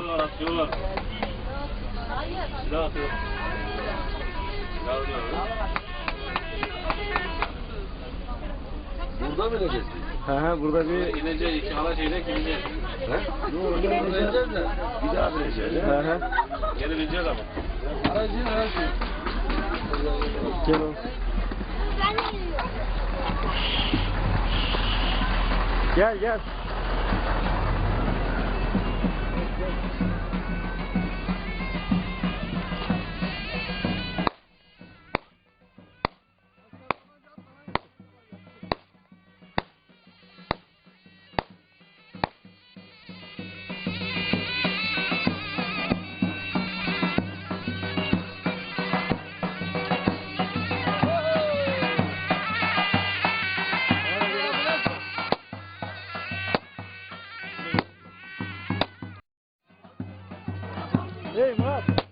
Silah atıyorlar. Silah atıyor. Silah atıyor. Burada mı ineceğiz? He he burada bir... İneceğiz iki hala şeyle gideceğiz. He? Burada ineceğiz de bir daha bineceğiz. He he? Geri bineceğiz ama. Aracın aracı. Gel oğlum. Gel gel. Ei, Mark.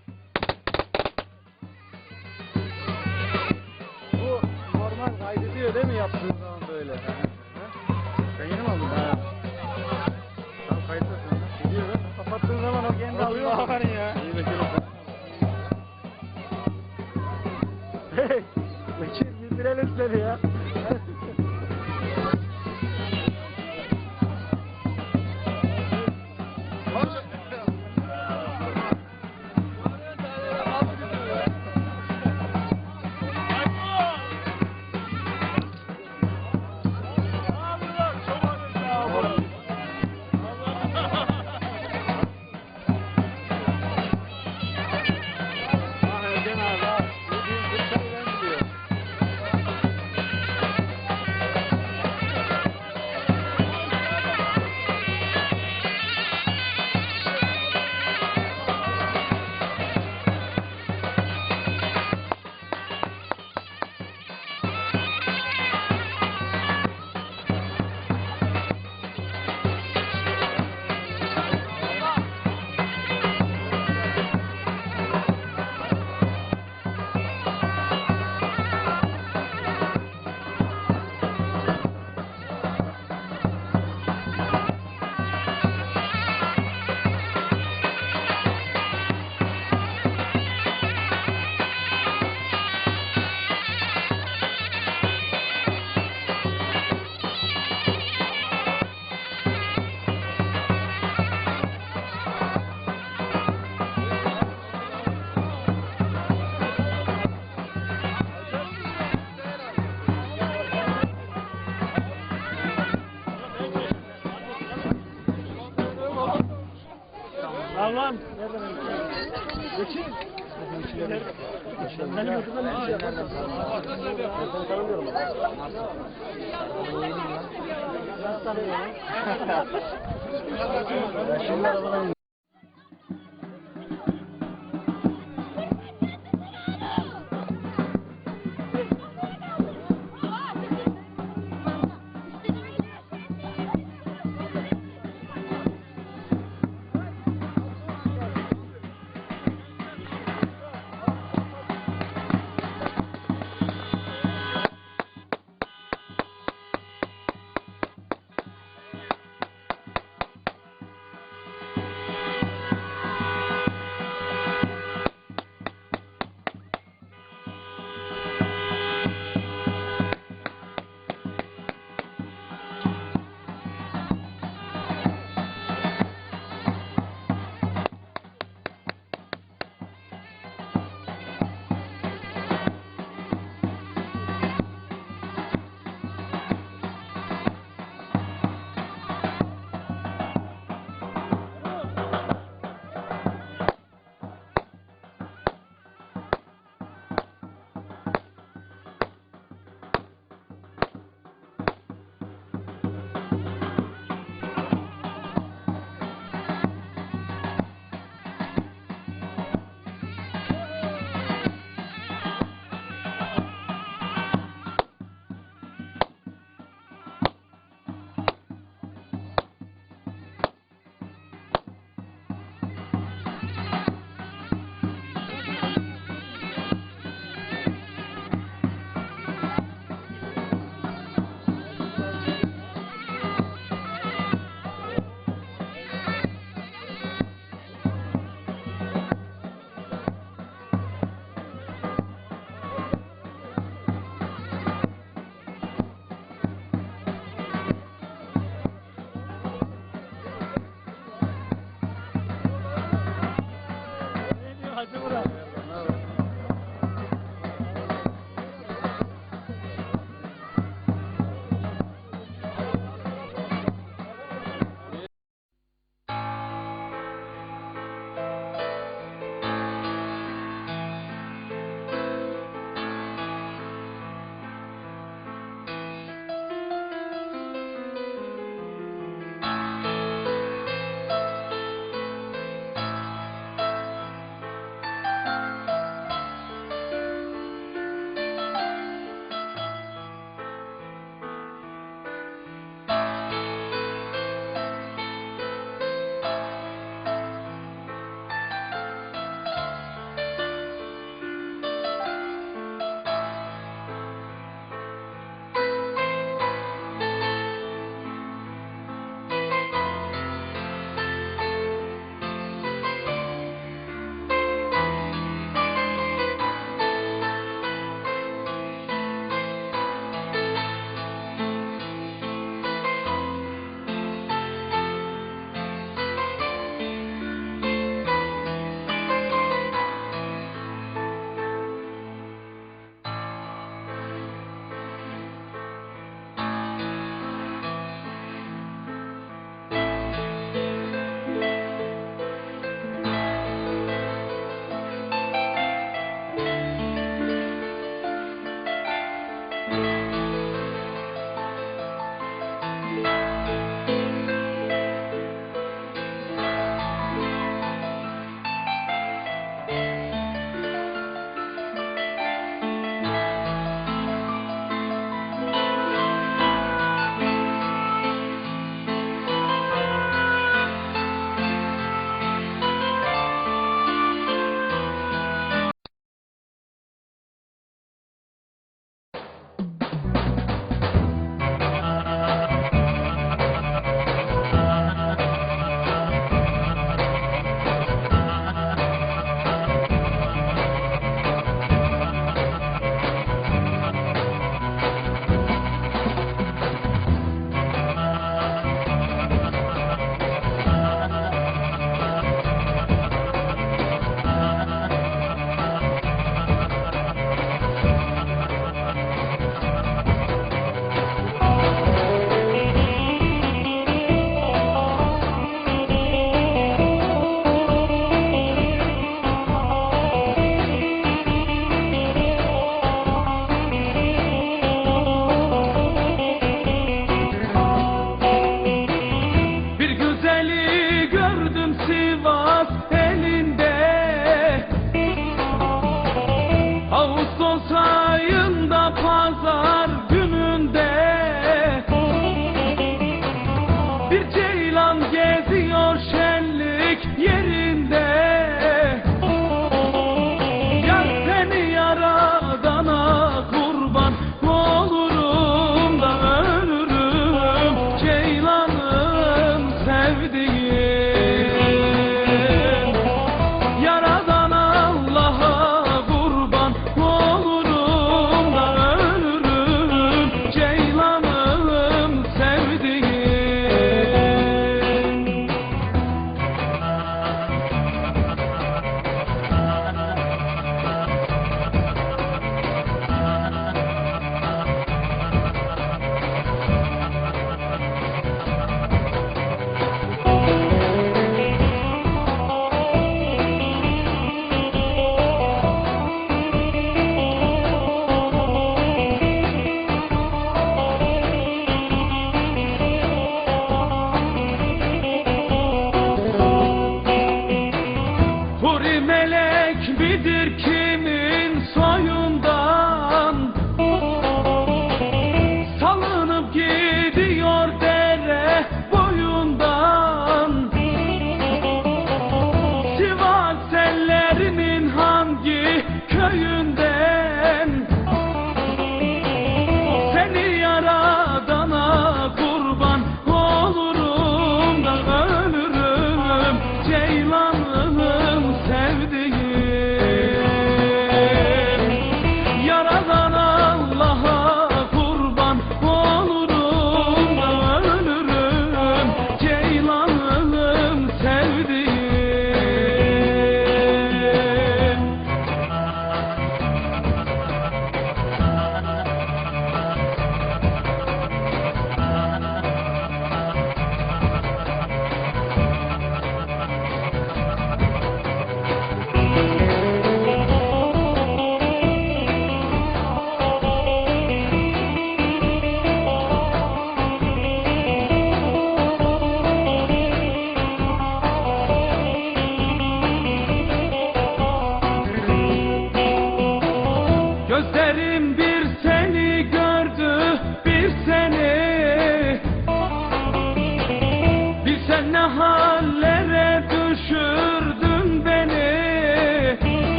Tanımıyorum.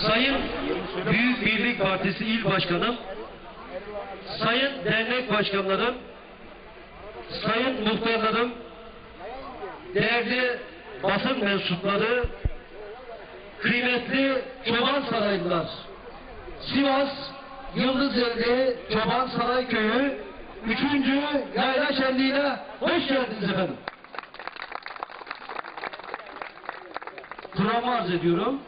Sayın Büyük Birlik Partisi İl Başkanım, Sayın Dernek Başkanlarım, Sayın Muhtarlarım, değerli basın mensupları, kıymetli çoban saraylılar, Sivas Yıldızeli Çoban Saray Köyü 3. Yayla Şenliği'ne hoş geldiniz efendim. Kuramı arz ediyorum.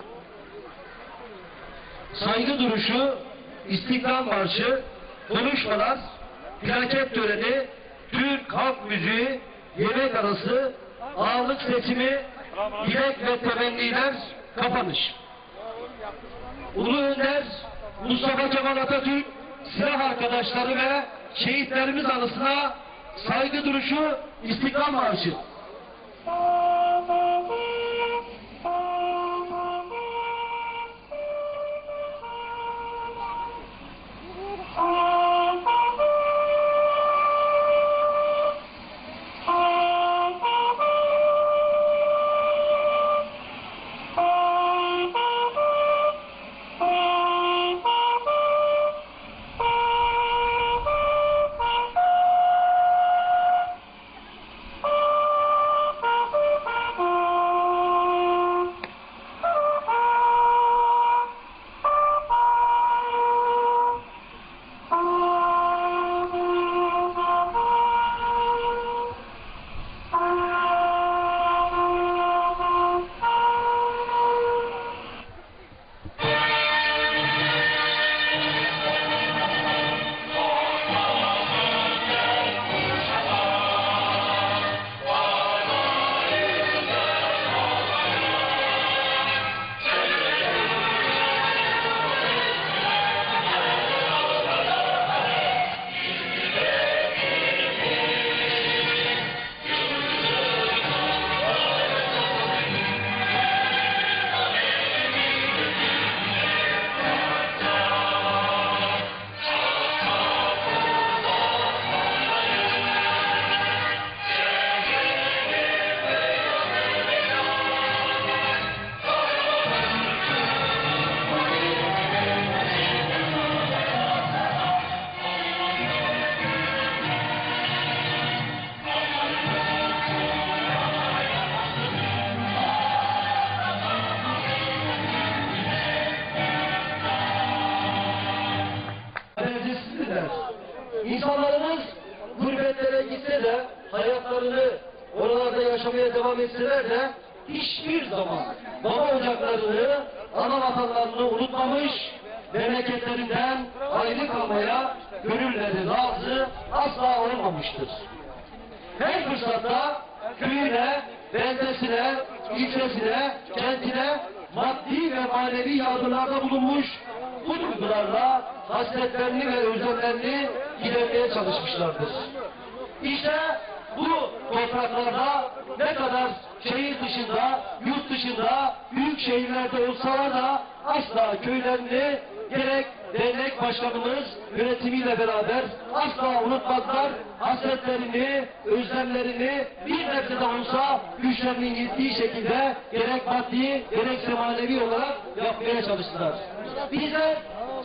Saygı duruşu, İstiklal Marşı, konuşmalar, plaket töreni, Türk halk müziği, yemek arası, ağırlık seçimi, dilek ve temenniler, kapanış. Ulu Önder Mustafa Kemal Atatürk silah arkadaşları ve şehitlerimiz anısına saygı duruşu İstiklal Marşı. Köyüne, beldesine, ilçesine, kentine maddi ve manevi yardımlarda bulunmuş, bu duygularla hasretlerini ve özlemlerini gidermeye çalışmışlardır. İşte bu topraklarda ne kadar şehir dışında, yurt dışında, büyük şehirlerde olsalar da asla köylerini gerek dernek başkanımız yönetimiyle beraber asla unutmazlar. Hasretlerini, özlemlerini bir nebze de olsa güçlerinin yettiği şekilde gerek maddi gerekse manevi olarak yapmaya çalıştılar. Bizler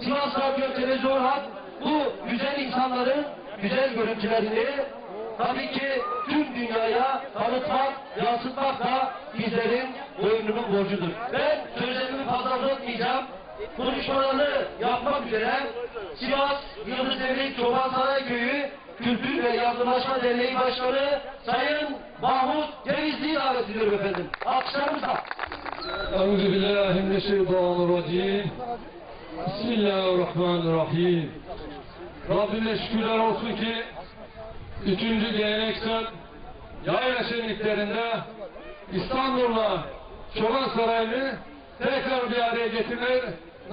Sivas Radyo Televizyon Hat bu güzel insanların güzel görüntülerini tabii ki tüm dünyaya tanıtmak, yansıtmak da bizlerin boynunun borcudur. Ben sözlerimi fazla uzatmayacağım buluşmalarını yapmak üzere Sivas Yıldız Emre Çoban Sarayköy'ü Kültür ve Yardımlaşma Derneği Başkanı Sayın Mahmut Cevizli'yi davet ediyorum efendim. Alkışlarımızla. Euzubillahimineşşeytanirracim. Bismillahirrahmanirrahim. Rabbime şükürler olsun ki üçüncü geleneksel yayla şenliklerinde İstanbul'la Çoban Sarayı'nı tekrar bir araya getirmek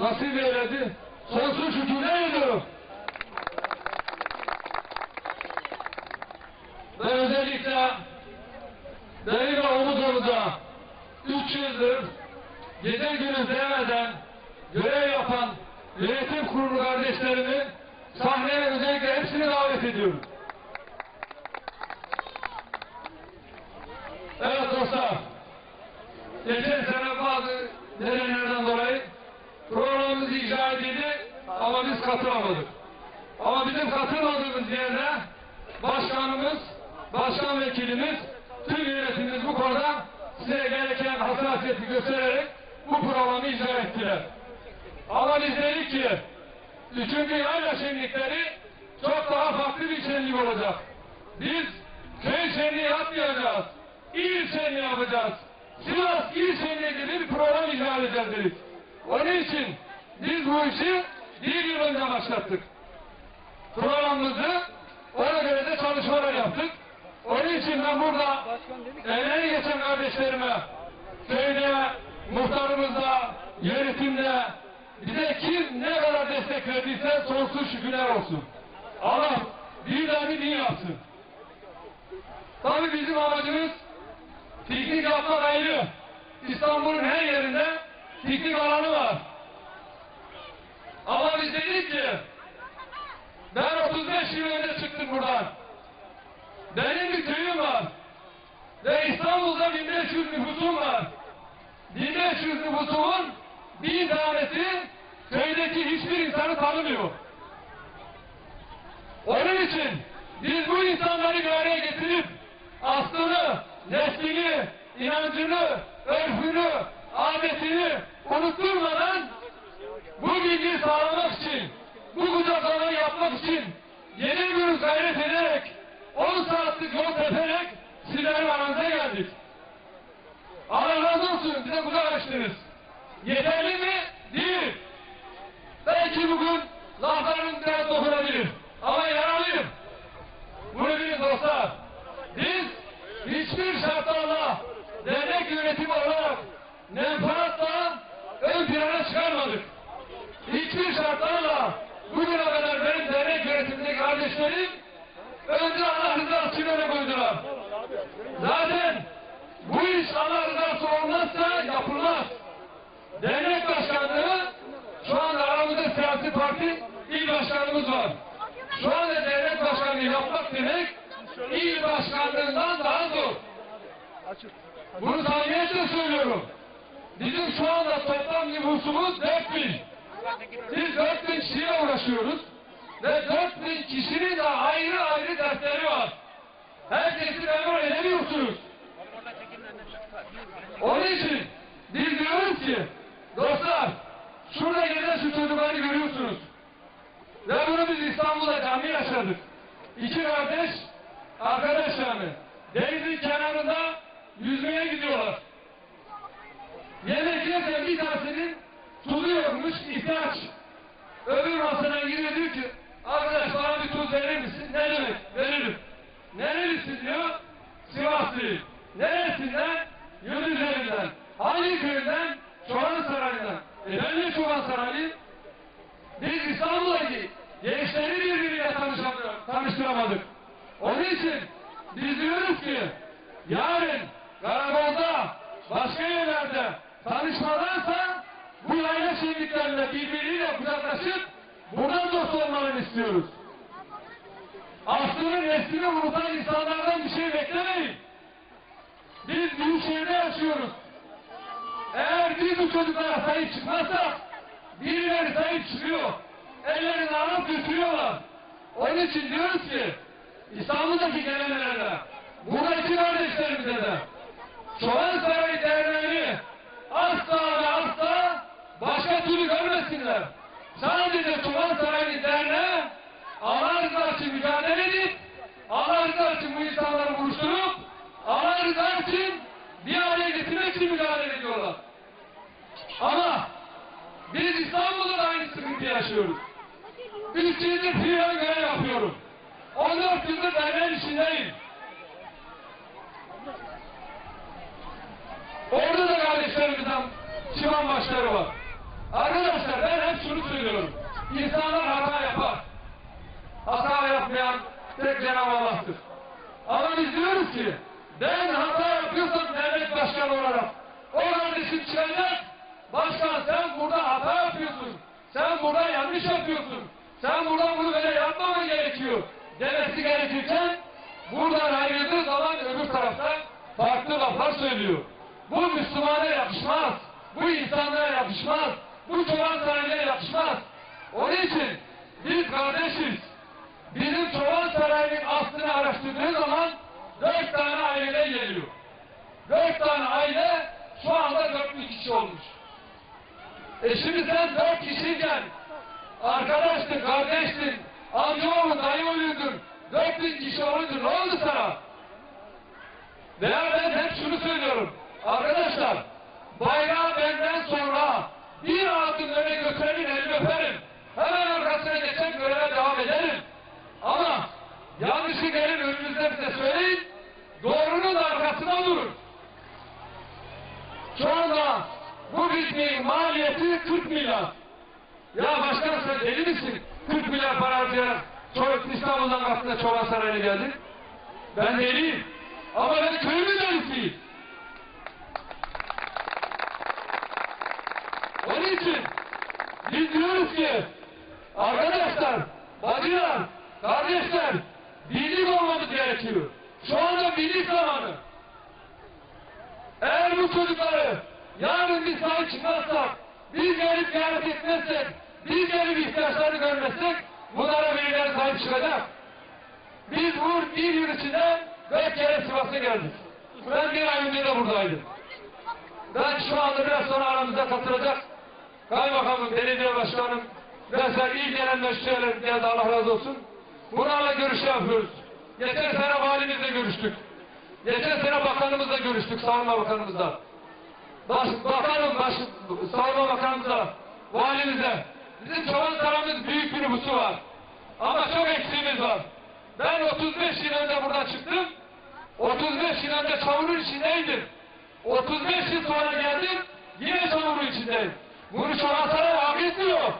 nasip eyledi. Sonsuz şükürler ediyorum. Ben özellikle ve omuz omuza üç yıldır gece gündüz demeden görev yapan yönetim kurulu kardeşlerimi sahneye özellikle hepsini davet ediyorum. Evet dostlar, geçen sene bazı nedenlerden dolayı program katılamadık. Ama bizim katılmadığımız yerde başkanımız, başkan vekilimiz, tüm yönetimimiz bu konuda size gereken hassasiyeti göstererek bu programı icra ettiler. Ama biz dedik ki, üçüncü yayla şenlikleri çok daha farklı bir şenlik olacak. Biz köy şenliği yapmayacağız. İl şenliği yapacağız. Sivas İl Şenliği gibi bir program icra edeceğiz dedik. Onun için biz bu işi bir yıl önce başlattık. Programımızı ona göre de çalışmalar yaptık. Onun için ben burada emeği geçen kardeşlerime, köyde, muhtarımızda, yönetimde, bize kim ne kadar destek verdiyse sonsuz şükürler olsun. Allah bir daha bir din yapsın. Tabii bizim amacımız piknik yapmak ayrı. İstanbul'un her yerinde piknik alanı var. Ama biz dedik ki ben 35 yıl önce çıktım buradan. Benim bir köyüm var. Ve İstanbul'da 1500 nüfusum var. 1500 nüfusumun bir tanesi köydeki hiçbir insanı tanımıyor. Onun için biz bu insanları bir araya getirip aslını, neslini, inancını, örfünü, adetini unutturmadan bu bilgiyi sağlamak için, bu kucaklamayı yapmak için yeni bir gayret ederek 10 saatlik yol teperek sizlerin aranıza geldik. Allah razı olsun bize kucak açtınız. Yeterli mi? Değil. Belki bugün lafların biraz dokunabilir. Ama yaralıyım. Bunu bilin dostlar. Biz hiçbir şartlarla dernek yönetimi olarak menfaatla ön plana çıkarmadık. Hiçbir şartlarla bugüne kadar benim dernek yönetimindeki kardeşlerim önce Allah rızası için öne koydular. Zaten bu iş Allah rızası olmazsa yapılmaz. Dernek başkanlığı şu anda aramızda siyasi parti il başkanımız var. Şu anda devlet başkanlığı yapmak demek il başkanlığından daha zor. Bunu samimiyetle söylüyorum. Bizim şu anda toplam nüfusumuz 4000. Biz 4000 kişiyle uğraşıyoruz. Ve 4000 kişinin de ayrı ayrı dertleri var. Herkesi memur edemiyorsunuz. Onun için biz diyoruz ki dostlar şurada gezen şu çocukları görüyorsunuz. Ve bunu biz İstanbul'da cami yaşadık. İki kardeş, arkadaş yani. Denizin kenarında yüzmeye gidiyorlar. Yemek yerken bir tanesinin tuzu yokmuş, ihtiyaç. Öbür masadan giriyor diyor ki, arkadaş bana bir tuz verir misin? Ne demek? Veririm. Nerelisin diyor? Sivaslıyım. Neresinden? Yol üzerinden. Hangi köyden? Çoban Sarayı'ndan. E ben de Çoban Sarayı. Biz İstanbul'daki gençleri birbiriyle tanıştıramadık. Onun için biz diyoruz ki yarın karakolda başka yerlerde tanışmadansa bu yayla şenliklerinde birbiriyle kucaklaşıp buradan dost olmalarını istiyoruz. Aslını neslini unutan insanlardan bir şey beklemeyin. Biz büyük şehirde yaşıyoruz. Eğer biz bu çocuklara sahip çıkmazsak birileri sahip çıkıyor. Ellerini alıp götürüyorlar. Onun için diyoruz ki İstanbul'daki gelenlerde buradaki kardeşlerimize de Çoban Sarayı Derneği'ni asla ve asla başka türlü görmesinler. Sadece Çoban Sarayı Derneği Allah rızası için mücadele edip Allah rızası için bu insanları buluşturup Allah rızası için bir araya getirmek için mücadele ediyorlar. Ama biz İstanbul'da da aynı sıkıntı yaşıyoruz. Üç yıldır fiilen görev yapıyorum. 14 yıldır derneğin içindeyim. Orada da kardeşlerimizden çıvan başları var. Arkadaşlar ben hep şunu söylüyorum. İnsanlar hata yapar. Hata yapmayan tek Cenab-ı Allah'tır. Ama biz diyoruz ki ben hata yapıyorsam devlet başkanı olarak o kardeşim çıkacak başkan sen burada hata yapıyorsun. Sen burada yanlış yapıyorsun. Sen burada bunu böyle yapmaman gerekiyor. Demesi gerekirken buradan ayrıldığı zaman öbür tarafta farklı laflar söylüyor. Bu Müslümana yakışmaz. Bu insanlara yakışmaz. Bu çoban sarayına yakışmaz. Onun için Biz kardeşiz. Bizim Çoban Sarayı'nın aslını araştırdığı zaman dört tane aileden geliyor. Dört tane aile şu anda dört bin kişi olmuş. E şimdi sen dört kişiyken arkadaştın, kardeştin, amcaoğlun, dayıoğluydun, dört bin kişi oluyordun. Ne oldu sana? Veya ben hep şunu söylüyorum. Arkadaşlar, bayrağı benden sonra bir adım öne götürenin elini öperim. Hemen arkasına geçen göreve devam ederim. Ama yanlışı gelin önümüzde bize söyleyin, doğrunun arkasına durun. Şu anda bu pikniğin maliyeti 40 milyar. Ya başkanım sen deli misin? 40 milyar para harcayarak Çoruk İstanbul'dan kalktığında Çoban Sarayı'na geldin. Ben deliyim. Ama ben köyümün delisiyim. Onun için biz diyoruz ki arkadaşlar, bacılar, kardeşler birlik olmamız gerekiyor. Şu anda birlik zamanı. Eğer bu çocukları yarın biz sahip çıkmazsak, biz gelip ziyaret etmezsek, biz gelip ihtiyaçlarını görmezsek bunlara birileri sahip çıkacak. Biz bu bir yıl içinde dört kere Sivas'a geldik. Ben bir ay önce de buradaydım. Ben şu anda biraz sonra aramıza katılacak kaymakamım, belediye başkanım, mesela iyi gelen meşruyeler geldi Allah razı olsun. Bunlarla görüş yapıyoruz. Geçen sene valimizle görüştük. Geçen sene bakanımızla görüştük, savunma bakanımızla. Baş, bakanım, baş, savunma bakanımızla, valimize. Bizim çoban sarayımız büyük bir nüfusu var. Ama çok eksiğimiz var. Ben 35 yıl önce buradan çıktım. 35 yıl önce çamurun içindeydim. 35 yıl sonra geldim, yine çamurun içindeyim. Bunu çoban sarayı hak etmiyor.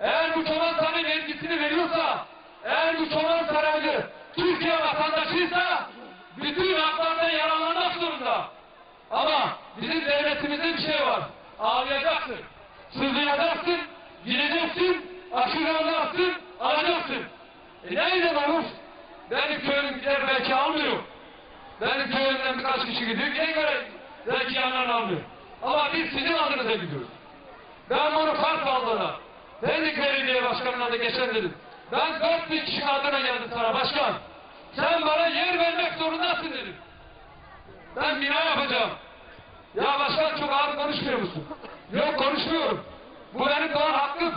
Eğer bu çoban sarayı vergisini veriyorsa, eğer bu çoban sarayı Türkiye vatandaşıysa, bütün haklarından yararlanmak zorunda. Ama bizim devletimizde bir şey var. Ağlayacaksın, sızlayacaksın, gideceksin, aşırı alacaksın. E neyden olur? Benim köyüm gider belki almıyor. Benim köyümden birkaç kişi gidiyor, yine göre belki yanlarını almıyor. Ama biz sizin adınıza gidiyoruz. Ben bunu Kartal'da Pendik Belediye Başkanı'na da geçen dedim. Ben 4000 kişi adına geldim sana başkan. Sen bana yer vermek zorundasın dedim. Ben bina yapacağım. Ya başkan çok ağır konuşmuyor musun? Yok konuşmuyorum. Bu benim doğal hakkım.